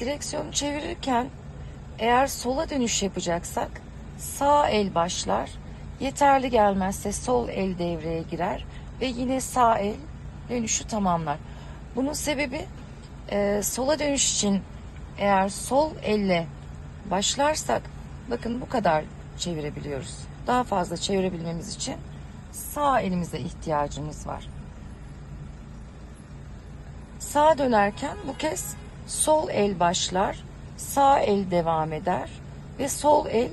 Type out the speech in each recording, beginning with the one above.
Direksiyonu çevirirken eğer sola dönüş yapacaksak sağ el başlar. Yeterli gelmezse sol el devreye girer ve yine sağ el dönüşü tamamlar. Bunun sebebi e, sola dönüş için eğer sol elle başlarsak bakın bu kadar çevirebiliyoruz. Daha fazla çevirebilmemiz için sağ elimize ihtiyacımız var. Sağa dönerken bu kez sol el başlar, sağ el devam eder ve sol el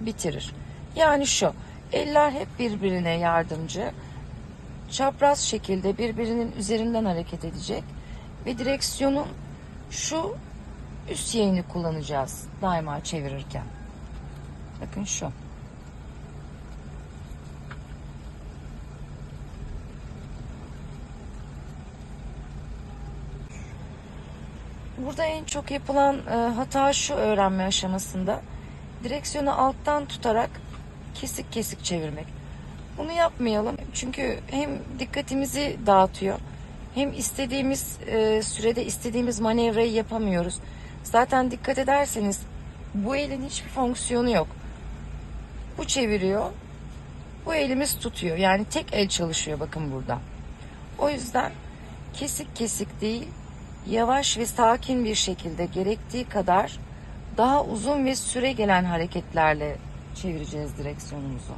bitirir. Yani şu, eller hep birbirine yardımcı, çapraz şekilde birbirinin üzerinden hareket edecek ve direksiyonun şu üst yayını kullanacağız daima çevirirken. Bakın şu. Burada en çok yapılan e, hata şu öğrenme aşamasında. Direksiyonu alttan tutarak kesik kesik çevirmek. Bunu yapmayalım. Çünkü hem dikkatimizi dağıtıyor hem istediğimiz e, sürede istediğimiz manevrayı yapamıyoruz. Zaten dikkat ederseniz bu elin hiçbir fonksiyonu yok. Bu çeviriyor. Bu elimiz tutuyor. Yani tek el çalışıyor bakın burada. O yüzden kesik kesik değil, yavaş ve sakin bir şekilde gerektiği kadar daha uzun ve süre gelen hareketlerle çevireceğiz direksiyonumuzu.